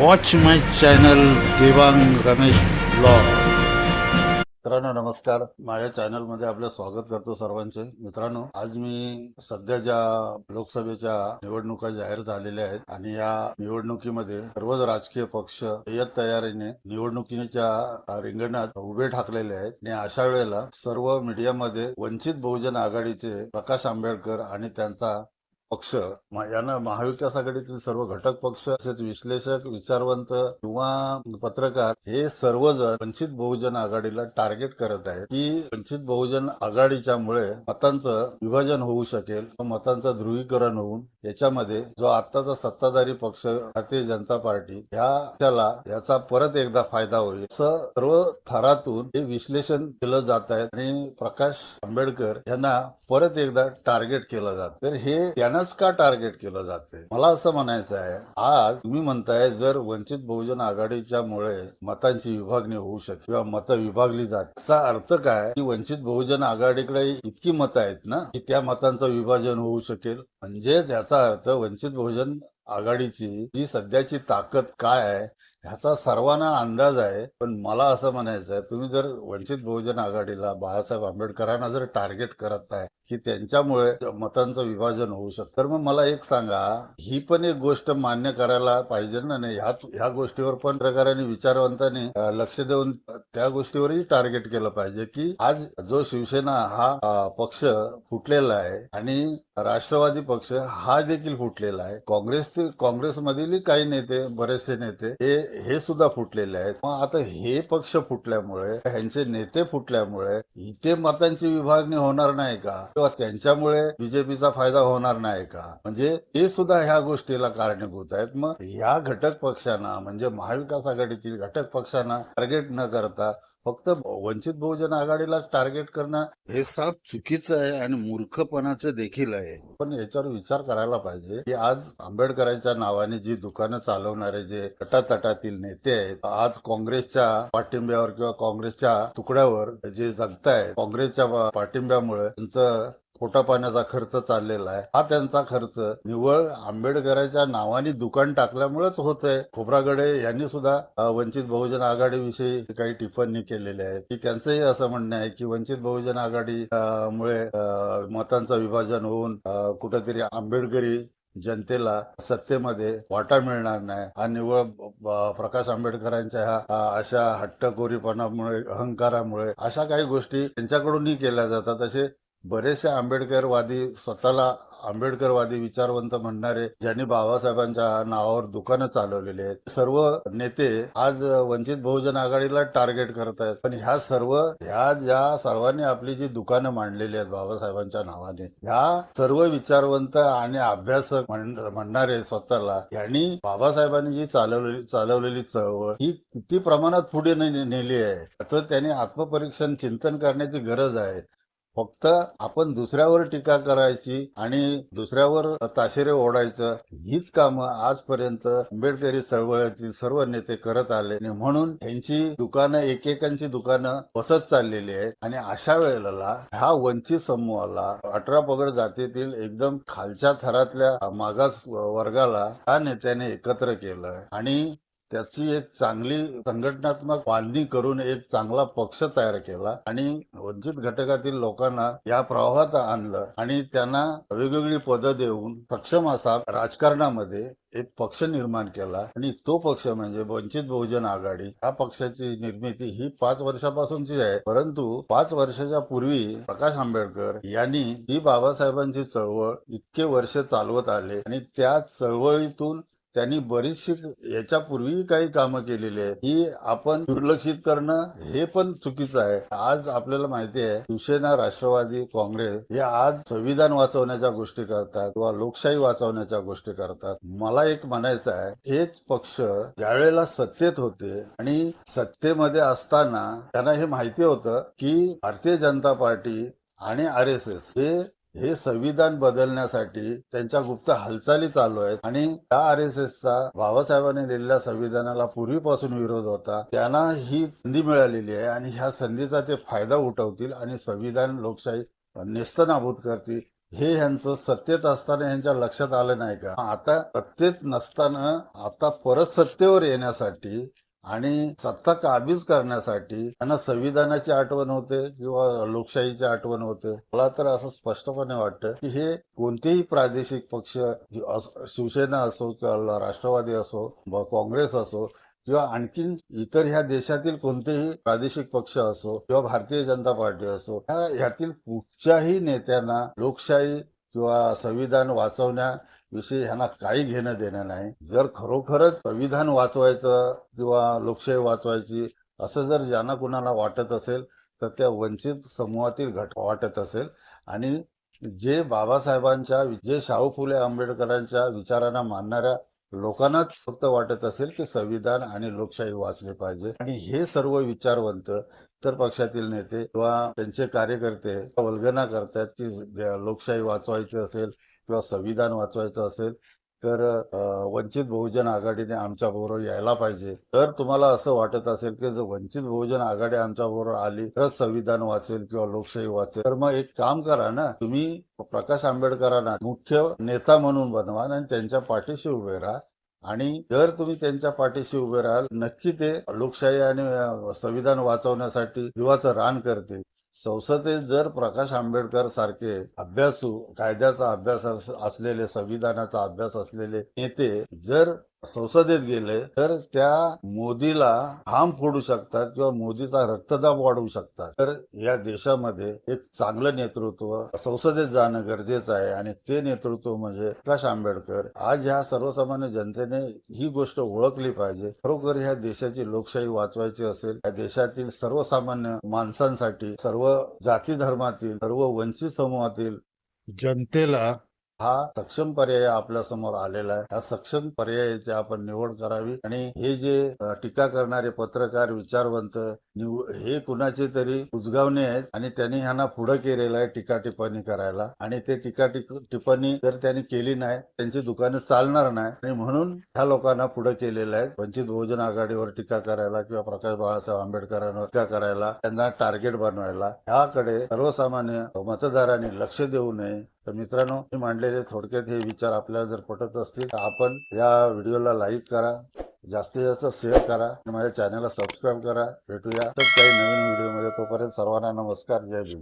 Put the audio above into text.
Watch my channel Devang Ramesh blog मित्रांनो नमस्कार. माझ्या चॅनलमध्ये आपलं स्वागत करतो सर्वांचे. मित्रांनो आज मी सध्या ज्या लोकसभेच्या निवडणुका जाहीर झालेल्या आहेत आणि या निवडणुकीमध्ये सर्वच राजकीय पक्ष जय्यत तयारीने निवडणुकीच्या रिंगणात उभे ठाकलेले आहेत. आणि अशा वेळेला सर्व मीडियामध्ये वंचित बहुजन आघाडीचे प्रकाश आंबेडकर आणि त्यांचा पक्ष म- यांना महाविकास आघाडीतील सर्व घटक पक्ष तसेच विश्लेषक विचारवंत किंवा पत्रकार हे सर्वजण वंचित बहुजन आघाडीला टार्गेट करत आहेत. की वंचित बहुजन आघाडीच्या मुळे मतांचं विभाजन होऊ शकेल मतांचं ध्रुवीकरण होऊन याच्यामध्ये जो आत्ताचा सत्ताधारी पक्ष भारतीय जनता पार्टी ह्या त्याला याचा परत एकदा फायदा होईल. असं सर्व थरातून हे विश्लेषण केलं जात आहे. आणि प्रकाश आंबेडकर यांना परत एकदा टार्गेट केलं जात. तर हे त्यांनाच का टार्गेट केलं जाते? मला असं म्हणायचं आहे आज तुम्ही म्हणताय जर वंचित बहुजन आघाडीच्या मुळे मतांची विभागणी होऊ शकते किंवा मतं विभागली जाते अर्थ काय? की वंचित बहुजन आघाडीकडे इतकी मतं आहेत ना की त्या मतांचं विभाजन होऊ शकेल? म्हणजेच याचा अर्थ वंचित बहुजन आघाडीची जी सध्याची ताकद काय आहे ह्याचा सर्वांना अंदाज आहे पण मला असं म्हणायचं आहे तुम्ही जर वंचित बहुजन आघाडीला बाळासाहेब आंबेडकरांना जर टार्गेट करत आहे की त्यांच्यामुळे मतांचं विभाजन होऊ शकतं. तर मग मला एक सांगा ही पण एक गोष्ट मान्य करायला पाहिजे ना? नाही ह्या ह्या गोष्टीवर पण प्रकाराने विचारवंतांनी लक्ष देऊन त्या गोष्टीवरही टार्गेट केलं पाहिजे की आज जो शिवसेना हा पक्ष फुटलेला आहे आणि राष्ट्रवादी पक्ष हा देखील फुटलेला आहे. काँग्रेस ते काँग्रेसमधील काही नेते बरेचसे नेते हे हे सुद्धा फुटलेले आहेत. मग आता हे पक्ष फुटल्यामुळे ह्यांचे नेते फुटल्यामुळे इथे मतांची विभागणी होणार नाही का? किंवा त्यांच्यामुळे बीजेपीचा फायदा होणार नाही का? म्हणजे ते सुद्धा ह्या गोष्टीला कारणीभूत आहेत. मग ह्या घटक पक्षांना म्हणजे महाविकास आघाडीतील घटक पक्षांना टार्गेट न करता फक्त वंचित बहुजन आघाडीला टार्गेट करणं हे साफ चुकीचं आहे आणि मूर्खपणाचं देखील आहे. पण याच्यावर विचार करायला पाहिजे की आज आंबेडकरांच्या नावाने जी दुकानं चालवणारे जे तटातटातील नेते आहेत आज काँग्रेसच्या पाठिंब्यावर किंवा काँग्रेसच्या तुकड्यावर जे जगतायत काँग्रेसच्या पाठिंब्यामुळे त्यांचं पोटापाण्याचा खर्च चाललेला आहे. हा त्यांचा खर्च. निव्वळ आंबेडकरांच्या नावाने दुकान टाकल्यामुळेच होतंय. खोब्रागडे यांनी सुद्धा वंचित बहुजन आघाडीविषयी काही टिप्पणी केलेली आहे की त्यांचंही असं म्हणणं आहे की वंचित बहुजन आघाडी मुळे मतांचं विभाजन होऊन कुठेतरी आंबेडकरी जनतेला सत्तेमध्ये वाटा मिळणार नाही. हा निव्वळ प्रकाश आंबेडकरांच्या ह्या अशा हट्टखोरीपणामुळे अहंकारामुळे अशा काही गोष्टी त्यांच्याकडूनही केल्या जातात. असे बरेचसे आंबेडकरवादी स्वतःला आंबेडकरवादी विचारवंत म्हणणारे ज्यांनी बाबासाहेबांच्या नावावर दुकानं चालवलेली आहेत. सर्व नेते आज वंचित बहुजन आघाडीला टार्गेट करत आहेत. पण ह्या सर्व ह्या ज्या सर्वांनी आपली जी दुकानं मांडलेली आहेत बाबासाहेबांच्या नावाने ह्या सर्व विचारवंत आणि अभ्यासक म्हणणारे स्वतःला यांनी बाबासाहेबांनी जी चालवलेली चालवलेली चळवळ ही किती प्रमाणात पुढे नेली आहे. त्याचं त्यांनी आत्मपरीक्षण चिंतन करण्याची गरज आहे. फक्त आपण दुसऱ्यावर टीका करायची आणि दुसऱ्यावर ताशेरे ओढायचं हीच कामं आजपर्यंत आंबेडकरी चळवळीतील सर्व नेते करत आले आणि म्हणून यांची दुकानं एकेकांची दुकानं बसत चाललेली आहेत. आणि अशा वेळेला ह्या वंचित समूहाला अठरा पगड जातीतील एकदम खालच्या थरातल्या मागास वर्गाला त्या नेत्याने एकत्र केलं. आणि त्याची एक चांगली संघटनात्मक बांधणी करून एक चांगला पक्ष तयार केला आणि वंचित घटकातील लोकांना या प्रवाहात आणलं आणि त्यांना वेगवेगळी पदं देऊन सक्षम असा राजकारणामध्ये एक पक्ष निर्माण केला. आणि तो पक्ष म्हणजे वंचित बहुजन आघाडी. या पक्षाची निर्मिती ही पाच वर्षापासूनची आहे. परंतु पाच वर्षाच्या पूर्वी प्रकाश आंबेडकर यांनी ही बाबासाहेबांची चळवळ इतके वर्ष चालवत आले आणि त्या चळवळीतून त्यांनी बरीचशी याच्यापूर्वी काही कामं केलेली आहेत. ही आपण दुर्लक्षित करणं हे पण चुकीचं आहे. आज आपल्याला माहिती आहे शिवसेना राष्ट्रवादी काँग्रेस हे आज संविधान वाचवण्याच्या गोष्टी करतात किंवा लोकशाही वाचवण्याच्या गोष्टी करतात. मला एक म्हणायचं आहे हेच पक्ष ज्यावेळेला सत्तेत होते आणि सत्तेमध्ये असताना त्यांना हे माहिती होतं की भारतीय जनता पार्टी आणि आर एस एस हे हे संविधान बदलण्यासाठी त्यांच्या गुप्त हालचाली चालू आहेत आणि त्या आर एस एसचा बाबासाहेबांनी लिहिलेल्या संविधानाला पूर्वीपासून विरोध होता त्यांना ही संधी मिळालेली आहे आणि ह्या संधीचा ते फायदा उठवतील आणि संविधान लोकशाही नेस्तनाभूत करतील हे ह्यांचं सत्तेत असताना ह्यांच्या लक्षात आलं नाही का? आता सत्तेत नसताना आता परत सत्तेवर येण्यासाठी आणि सत्ता काबीज करण्यासाठी त्यांना संविधानाची आठवण होते किंवा लोकशाहीची आठवण होते. मला तर असं स्पष्टपणे वाटतं की हे कोणतेही प्रादेशिक पक्ष शिवसेना असो किंवा राष्ट्रवादी असो काँग्रेस असो किंवा आणखीन इतर ह्या देशातील कोणतेही प्रादेशिक पक्ष असो किंवा भारतीय जनता पार्टी असो ह्या ह्यातील कुठच्याही नेत्यांना लोकशाही किंवा संविधान वाचवण्या विषयी ह्यांना काही घेणं देणं नाही. जर खरोखरच संविधान वाचवायचं किंवा लोकशाही वाचवायची असं जर ज्यांना कुणाला वाटत असेल तर त्या वंचित समूहातील घट वाटत असेल. आणि जे बाबासाहेबांच्या जे शाहू फुले आंबेडकरांच्या विचारांना मानणाऱ्या लोकांनाच फक्त वाटत असेल की संविधान आणि लोकशाही वाचली पाहिजे. आणि हे सर्व विचारवंत तर पक्षातील नेते किंवा त्यांचे कार्यकर्ते वल्गना करतात की लोकशाही वाचवायची असेल किंवा संविधान वाचवायचं असेल तर वंचित बहुजन आघाडीने आमच्या बरोबर यायला पाहिजे. तर तुम्हाला असं वाटत असेल की जर वंचित बहुजन आघाडी आमच्या बरोबर आली तरच संविधान वाचेल किंवा लोकशाही वाचेल तर मग एक काम करा ना तुम्ही प्रकाश आंबेडकरांना मुख्य नेता म्हणून बनवा आणि त्यांच्या पाठीशी उभे राहा. आणि जर तुम्ही त्यांच्या पाठीशी उभे राहाल नक्की ते लोकशाही आणि संविधान वाचवण्यासाठी जीवाचं रान करतील. संसदेत जर प्रकाश आंबेडकर सारखे अभ्यासू कायद्याचा अभ्यास असलेले संविधानाचा अभ्यास असलेले नेते जर संसदेत गेले तर त्या मोदीला हाम फोडू शकतात किंवा मोदीचा रक्तदाब वाढवू शकतात. तर या देशामध्ये एक चांगलं नेतृत्व संसदेत जाणं गरजेचं आहे आणि ते नेतृत्व म्हणजे प्रकाश आंबेडकर. आज ह्या सर्वसामान्य जनतेने ही गोष्ट ओळखली पाहिजे. खरोखर ह्या देशाची लोकशाही वाचवायची असेल या देशातील सर्वसामान्य माणसांसाठी सर्व जाती धर्मातील सर्व वंचित समूहातील जनतेला हा सक्षम पर्याय आपल्यासमोर आलेला आहे. या सक्षम पर्यायाची आपण निवड करावी. आणि हे जे टीका करणारे पत्रकार विचारवंत हे कुणाचे तरी उजगावणे आहेत आणि त्यांनी ह्यांना पुढे केलेलं आहे टीका टिप्पणी करायला. आणि ते टीका टिप्पणी जर त्यांनी केली नाही त्यांची दुकानं चालणार नाही. आणि म्हणून ह्या लोकांना पुढे केलेलं आहे. वंचित बहुजन आघाडीवर टीका करायला किंवा प्रकाश बाळासाहेब आंबेडकरांवर टीका करायला त्यांना टार्गेट बनवायला ह्याकडे सर्वसामान्य मतदारांनी लक्ष देऊ नये. तर मित्रांनो मी मांडलेले थोडक्यात हे विचार आपल्याला जर पटत असतील तर आपण या व्हिडिओला लाईक करा जास्तीत जास्त शेअर करा आणि माझ्या चॅनलला सबस्क्राईब करा. भेटूया. तर काही नवीन व्हिडिओमध्ये तोपर्यंत सर्वांना नमस्कार. जय भीम.